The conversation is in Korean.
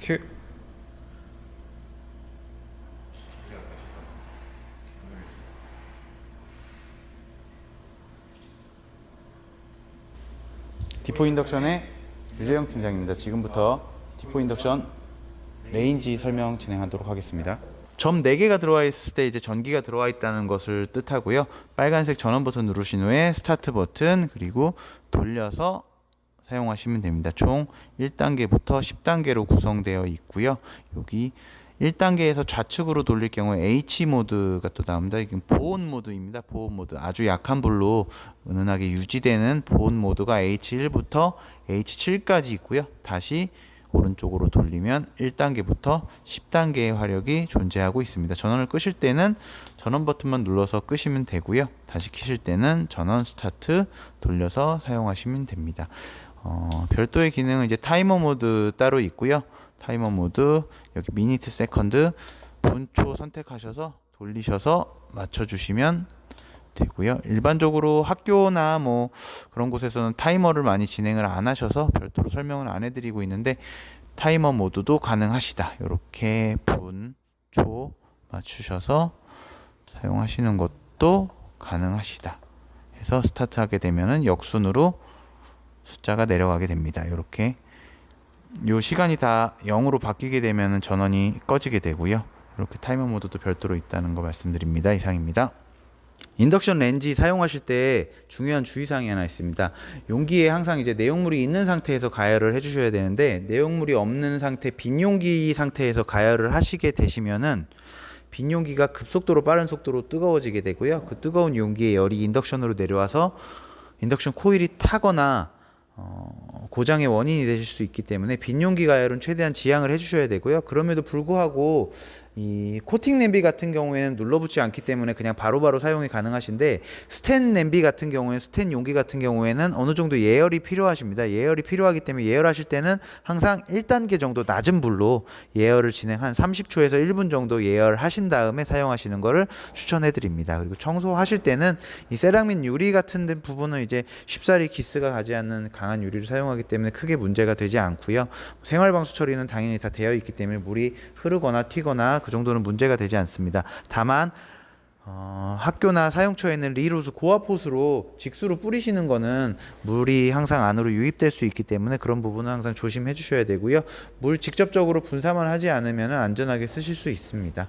큐. 디포 인덕션의 유재영 팀장입니다. 지금부터 디포 인덕션 레인지 설명 진행하도록 하겠습니다. 점 4개가 들어와 있을 때 이제 전기가 들어와 있다는 것을 뜻하고요. 빨간색 전원 버튼 누르신 후에 스타트 버튼 그리고 돌려서 사용하시면 됩니다. 총 1단계부터 10단계로 구성되어 있고요. 여기 1단계에서 좌측으로 돌릴 경우에 H 모드가 또 나옵니다. 이건 보온 모드입니다. 보온 모드. 아주 약한 불로 은은하게 유지되는 보온 모드가 H1부터 H7까지 있고요. 다시 오른쪽으로 돌리면 1단계부터 10단계의 화력이 존재하고 있습니다. 전원을 끄실 때는 전원 버튼만 눌러서 끄시면 되고요. 다시 켜실 때는 전원 스타트 돌려서 사용하시면 됩니다. 어, 별도의 기능은 이제 타이머 모드 따로 있고요. 타이머 모드 여기 미니트 세컨드 분초 선택하셔서 돌리셔서 맞춰 주시면 되고요. 일반적으로 학교나 뭐 그런 곳에서는 타이머를 많이 진행을 안 하셔서 별도로 설명을 안 해드리고 있는데 타이머 모드도 가능하시다. 이렇게 분, 초 맞추셔서 사용하시는 것도 가능하시다. 해서 스타트하게 되면은 역순으로 숫자가 내려가게 됩니다. 이렇게 요 시간이 다 0으로 바뀌게 되면은 전원이 꺼지게 되고요. 이렇게 타이머 모드도 별도로 있다는 거 말씀드립니다. 이상입니다. 인덕션 렌지 사용하실 때 중요한 주의사항이 하나 있습니다. 용기에 항상 이제 내용물이 있는 상태에서 가열을 해주셔야 되는데 내용물이 없는 상태, 빈 용기 상태에서 가열을 하시게 되시면은 빈 용기가 급속도로 빠른 속도로 뜨거워지게 되고요. 그 뜨거운 용기의 열이 인덕션으로 내려와서 인덕션 코일이 타거나 어, 고장의 원인이 되실 수 있기 때문에 빈 용기 가열은 최대한 지양을 해주셔야 되고요. 그럼에도 불구하고 이 코팅 냄비 같은 경우에는 눌러붙지 않기 때문에 그냥 바로 바로 사용이 가능하신데 스텐 냄비 같은 경우에 스텐 용기 같은 경우에는 어느 정도 예열이 필요하십니다. 예열이 필요하기 때문에 예열하실 때는 항상 1단계 정도 낮은 불로 예열을 진행 한 30초에서 1분 정도 예열하신 다음에 사용하시는 것을 추천해 드립니다. 그리고 청소하실 때는 이 세라믹 유리 같은 데 부분은 이제 쉽사리 기스가 가지 않는 강한 유리를 사용하기 때문에 크게 문제가 되지 않고요. 생활 방수 처리는 당연히 다 되어 있기 때문에 물이 흐르거나 튀거나 그 정도는 문제가 되지 않습니다. 다만 어, 학교나 사용처에는 리로스 고압 호스로 직수로 뿌리시는 거는 물이 항상 안으로 유입될 수 있기 때문에 그런 부분은 항상 조심해 주셔야 되고요. 물 직접적으로 분사만 하지 않으면 안전하게 쓰실 수 있습니다.